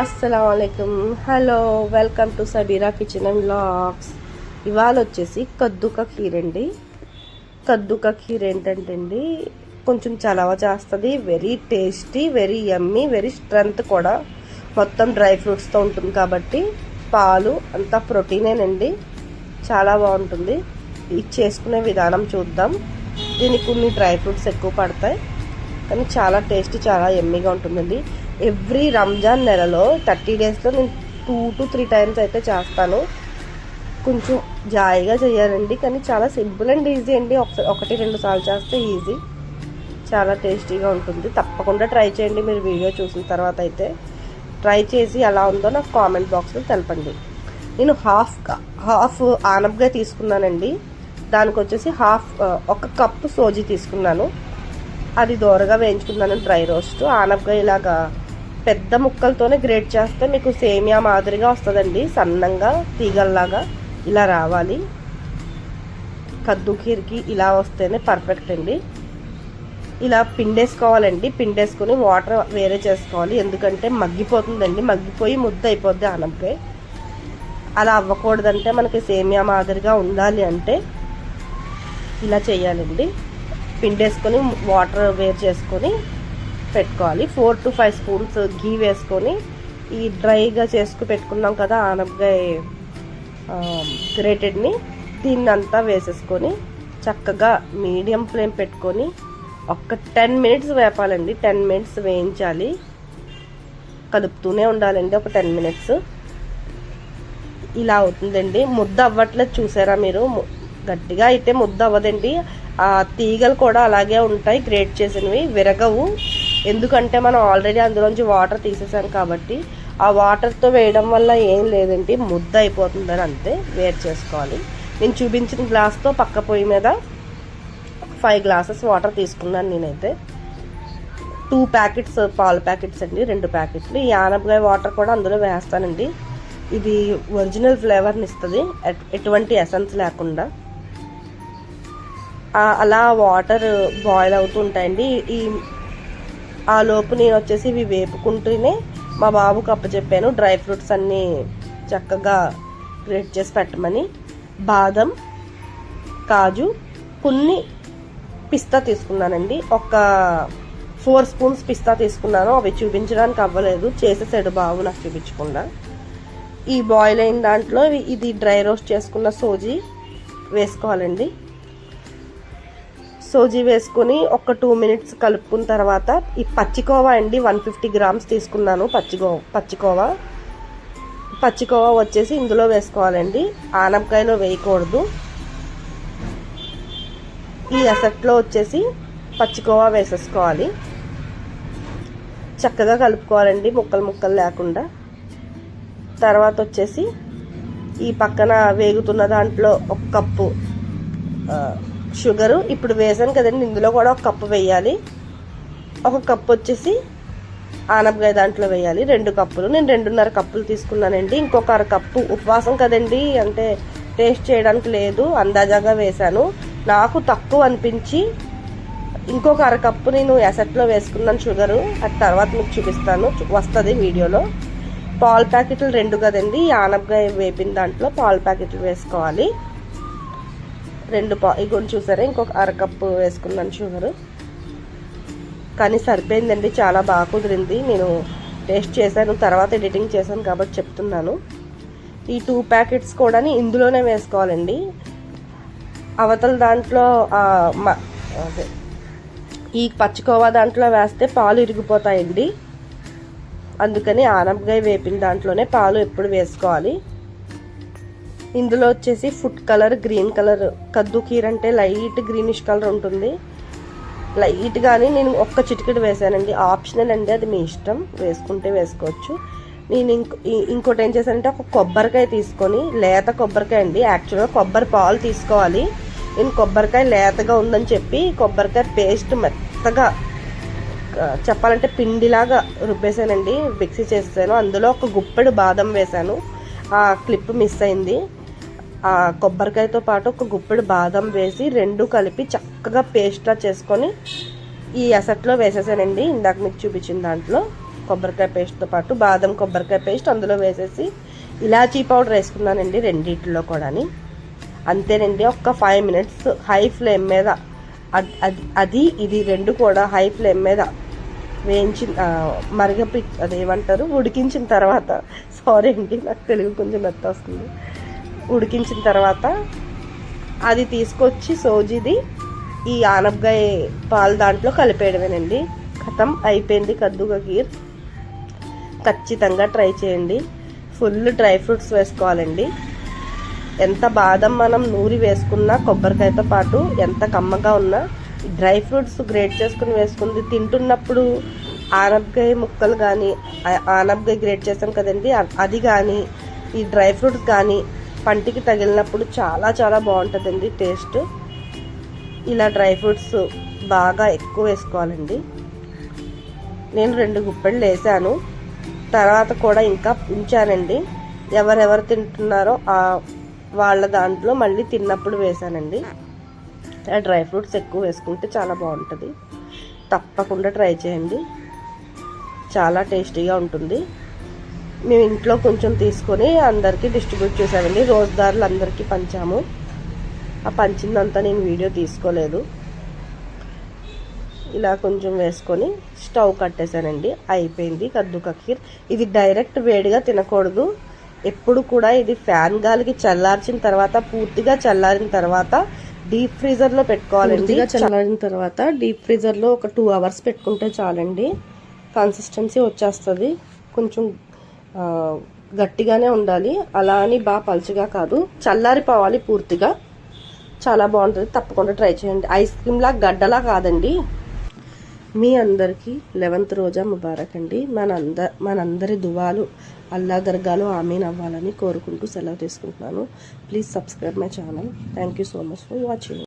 అస్సలం hello welcome to Sabira kitchen and blogs ఇవాళ వచ్చేసి కద్దుక ఖీర్ అండి కద్దుక ఖీర్ ఏంటంటే అండి కొంచెం చలవ చేస్తుంది very tasty very yummy very strength కూడా. మొత్తం డ్రై ఫ్రూట్స్తో ఉంటుంది కాబట్టి పాలు అంతా ప్రోటీనేనండి చాలా బాగుంటుంది. ఇది చేసుకునే విధానం చూద్దాం. దీనికి కొన్ని డ్రై ఫ్రూట్స్ ఎక్కువ పడతాయి. కానీ చాలా టేస్ట్ చాలా ఎమ్మీగా ఉంటుందండి. ఎవ్రీ రంజాన్ నెలలో థర్టీ డేస్లో నేను టూ టు త్రీ టైమ్స్ అయితే చేస్తాను. కొంచెం జాయిగా చేయాలండి కానీ చాలా సింపుల్ అండ్ ఈజీ అండి. ఒకటి రెండు సార్లు చేస్తే ఈజీ. చాలా టేస్టీగా ఉంటుంది. తప్పకుండా ట్రై చేయండి మీరు వీడియో చూసిన తర్వాత అయితే. ట్రై చేసి ఎలా ఉందో నాకు కామెంట్ బాక్స్లో తెలపండి. నేను హాఫ్ హాఫ్ ఆనబ్గా తీసుకున్నానండి. దానికి వచ్చేసి హాఫ్ ఒక కప్పు సోజీ తీసుకున్నాను. అది దోరగా వేయించుకున్నాను డ్రై రోస్ట్. ఆనబ్గా ఇలాగా పెద్ద ముక్కలతోనే గ్రేట్ చేస్తే మీకు సేమియా మాదిరిగా వస్తుందండి. సన్నంగా తీగల్లాగా ఇలా రావాలి. కద్దు కీరికి ఇలా వస్తేనే పర్ఫెక్ట్ అండి. ఇలా పిండేసుకోవాలండి. పిండేసుకొని వాటర్ వేరే చేసుకోవాలి. ఎందుకంటే మగ్గిపోతుందండి. మగ్గిపోయి ముద్ద అయిపోద్ది ఆనపకాయ అలా అవ్వకూడదంటే మనకి సేమియా మాదిరిగా ఉండాలి అంటే ఇలా చేయాలండి. పిండేసుకొని వాటర్ వేర్ చేసుకొని పెట్టుకోవాలి. Four to five spoons ghee వేసుకొని ఈ డ్రైగా చేసుకు పెట్టుకున్నాం కదా ఆనపకాయ గ్రేటెడ్ని దీన్ని అంతా వేసేసుకొని చక్కగా మీడియం ఫ్లేమ్ పెట్టుకొని ఒక్క టెన్ మినిట్స్ వేపాలండి. టెన్ మినిట్స్ వేయించాలి. కలుపుతూనే ఉండాలండి ఒక టెన్ మినిట్స్. ఇలా అవుతుందండి. ముద్ద అవ్వట్లేదు చూసారా మీరు? గట్టిగా అయితే ముద్ద అవ్వదండి. ఆ తీగలు కూడా అలాగే ఉంటాయి. గ్రేట్ చేసినవి విరగవు. ఎందుకంటే మనం ఆల్రెడీ అందులోంచి వాటర్ తీసేసాం కాబట్టి ఆ వాటర్తో వేయడం వల్ల ఏం లేదండి ముద్ద అయిపోతుందని అంతే వేరు చేసుకోవాలి. నేను చూపించిన గ్లాస్తో పక్క పొయ్యి మీద ఫైవ్ గ్లాసెస్ వాటర్ తీసుకున్నాను నేనైతే. టూ ప్యాకెట్స్ పాల ప్యాకెట్స్ అండి రెండు ప్యాకెట్లు ఈ ఆనపకాయ వాటర్ కూడా అందులో వేస్తానండి. ఇది ఒరిజినల్ ఫ్లేవర్ని ఇస్తుంది. ఎటువంటి ఎసెన్స్ లేకుండా. అలా వాటర్ బాయిల్ అవుతుంటాయండి ఈ ఆ లోపు నేను వచ్చేసి ఇవి వేపుకుంటూనే మా బాబుకి అప్పచెప్పాను. డ్రై ఫ్రూట్స్ అన్నీ చక్కగా గ్రేట్ చేసి పెట్టమని. బాదం కాజు కొన్ని పిస్తా తీసుకున్నానండి. ఒక ఫోర్ స్పూన్స్ పిస్తా తీసుకున్నాను. అవి చూపించడానికి అవ్వలేదు. చేసేసాడు బాబు నాకు చూపించకుండా. ఈ బాయిల్ అయిన దాంట్లో ఇది డ్రై రోస్ట్ చేసుకున్న సోజీ వేసుకోవాలండి. సోజీ వేసుకొని ఒక టూ మినిట్స్ కలుపుకున్న తర్వాత ఈ పచ్చికోవా అండి వన్ ఫిఫ్టీ గ్రామ్స్ తీసుకున్నాను. పచ్చిగో పచ్చికోవా. పచ్చికోవా వచ్చేసి ఇందులో వేసుకోవాలండి. ఆనపకాయలో వేయకూడదు. ఈ ఎసట్లో వచ్చేసి పచ్చికోవా వేసేసుకోవాలి. చక్కగా కలుపుకోవాలండి ముక్కలు ముక్కలు లేకుండా. తర్వాత వచ్చేసి ఈ పక్కన వేగుతున్న దాంట్లో ఒక కప్పు షుగరు ఇప్పుడు వేసాను కదండి ఇందులో కూడా ఒక కప్పు వేయాలి. ఒక కప్పు వచ్చేసి ఆనపకాయ దాంట్లో వేయాలి రెండు కప్పులు. నేను రెండున్నర కప్పులు తీసుకున్నానండి ఇంకొక అర కప్పు ఉపవాసం కదండి అంటే టేస్ట్ చేయడానికి లేదు అందాజాగా వేశాను. నాకు తక్కువ అనిపించి ఇంకొక అర కప్పు నేను ఎసెట్లో వేసుకున్నాను షుగరు అది తర్వాత మీకు చూపిస్తాను వస్తుంది వీడియోలో. పాల ప్యాకెట్లు రెండు కదండి ఆనపకాయ వేపిన దాంట్లో పాల ప్యాకెట్లు వేసుకోవాలి. రెండు పా ఇగోని చూసారా? ఇంకొక అరకప్పు వేసుకున్నాను షుగరు కానీ సరిపోయిందండి చాలా బాగా కుదిరింది. నేను టేస్ట్ చేశాను తర్వాత ఎడిటింగ్ చేశాను కాబట్టి చెప్తున్నాను. ఈ టూ ప్యాకెట్స్ కూడా ఇందులోనే వేసుకోవాలండి. అవతల దాంట్లో అదే. ఈ పచ్చికోవా దాంట్లో వేస్తే పాలు ఇరిగిపోతాయండి. అందుకని ఆనపకాయ వేపిన దాంట్లోనే పాలు ఎప్పుడు వేసుకోవాలి. ఇందులో వచ్చేసి ఫుడ్ కలర్ గ్రీన్ కలర్ కద్దు కీర్ అంటే లైట్ గ్రీనిష్ కలర్ ఉంటుంది. లైట్ కానీ నేను ఒక్క చిటికెడు వేసానండి. ఆప్షనల్ అండి అది మీ ఇష్టం. వేసుకుంటే వేసుకోవచ్చు. నేను ఇంకో ఇంకోటి ఏం చేశానంటే ఒక కొబ్బరికాయ తీసుకొని లేత కొబ్బరికాయ అండి. యాక్చువల్గా కొబ్బరి పాలు తీసుకోవాలి. నేను కొబ్బరికాయ లేతగా ఉందని చెప్పి కొబ్బరికాయ పేస్ట్ మెత్తగా చెప్పాలంటే పిండిలాగా రుబ్బేసానండి మిక్సీ చేసాను అందులో ఒక గుప్పెడు బాదం వేశాను. ఆ క్లిప్ మిస్ అయింది. కొబ్బరికాయతో పాటు ఒక గుప్పెడు బాదం వేసి రెండు కలిపి చక్కగా పేస్ట్లా చేసుకొని ఈ అసట్లో వేసేసానండి. ఇందాక మీకు చూపించిన దాంట్లో కొబ్బరికాయ పేస్ట్తో పాటు బాదం కొబ్బరికాయ పేస్ట్ అందులో వేసేసి ఇలాచీ పౌడర్ వేసుకున్నానండి రెండింటిలో కూడాని. అంతేనండి ఒక్క ఫైవ్ మినిట్స్ హై ఫ్లేమ్ మీద అది అది ఇది రెండు కూడా హై ఫ్లేమ్ మీద వేయించి ఆ, మరగపి అదేమంటారు ఉడికించిన తర్వాత సారీ అండి నాకు తెలుగు కొంచెం మెత్త వస్తుంది ఉడికించిన తర్వాత అది తీసుకొచ్చి సోజిది ఈ ఆనపకాయ పాలు దాంట్లో కలిపేయడమేనండి. కథం అయిపోయింది కద్దుగా కీర్. ఖచ్చితంగా ట్రై చేయండి. ఫుల్ డ్రై ఫ్రూట్స్ వేసుకోవాలండి. ఎంత బాదం మనం నూరి వేసుకున్నా కొబ్బరికాయతో పాటు ఎంత కమ్మగా ఉన్నా డ్రై ఫ్రూట్స్ గ్రేట్ చేసుకుని వేసుకుంది. తింటున్నప్పుడు ఆనపకాయ ముక్కలు కానీ ఆనపకాయ గ్రేట్ చేస్తాం కదండి. అది కానీ ఈ డ్రై ఫ్రూట్స్ కానీ పంటికి తగిలినప్పుడు చాలా చాలా బాగుంటుందండి టేస్ట్. ఇలా డ్రై ఫ్రూట్స్ బాగా ఎక్కువ వేసుకోవాలండి. నేను రెండు గుప్పెళ్ళు వేసాను. తర్వాత కూడా ఇంకా ఉంచానండి. ఎవరెవరు తింటున్నారో ఆ వాళ్ళ దాంట్లో మళ్ళీ తిన్నప్పుడు వేసానండి. ఆ డ్రై ఫ్రూట్స్ ఎక్కువ వేసుకుంటే చాలా బాగుంటుంది. తప్పకుండా ట్రై చేయండి. చాలా టేస్టీగా ఉంటుంది. మేము ఇంట్లో కొంచెం తీసుకొని అందరికీ డిస్ట్రిబ్యూట్ చేసామండి రోజుదారులు అందరికీ పంచాము. ఆ పంచిందంతా నేను వీడియో తీసుకోలేదు. ఇలా కొంచెం వేసుకొని స్టవ్ కట్టేశానండి. అయిపోయింది కద్దు కక్కీర్ ఇది డైరెక్ట్ వేడిగా తినకూడదు. ఎప్పుడు కూడా ఇది ఫ్యాన్ గాలికి చల్లార్చిన తర్వాత పూర్తిగా చల్లారిన తర్వాత డీప్ ఫ్రీజర్లో పెట్టుకోవాలండి చల్లారిన తర్వాత డీప్ ఫ్రీజర్లో ఒక టూ అవర్స్ పెట్టుకుంటే చాలండి. కన్సిస్టెన్సీ వచ్చేస్తుంది. కొంచెం గట్టిగానే ఉండాలి. అలా అని బాగా పలుచగా కాదు. చల్లారిపోవాలి పూర్తిగా. చాలా బాగుంటుంది. తప్పకుండా ట్రై చేయండి. ఐస్ క్రీమ్లా గడ్డలా కాదండి. మీ అందరికీ లెవెంత్ రోజా ముబారక్ అండి. మనంద మనందరి దువాలు అల్లా దర్గాలో ఆమీన్ అవ్వాలని కోరుకుంటూ సెలవు తీసుకుంటున్నాను. Please subscribe my channel. Thank you so much for watching.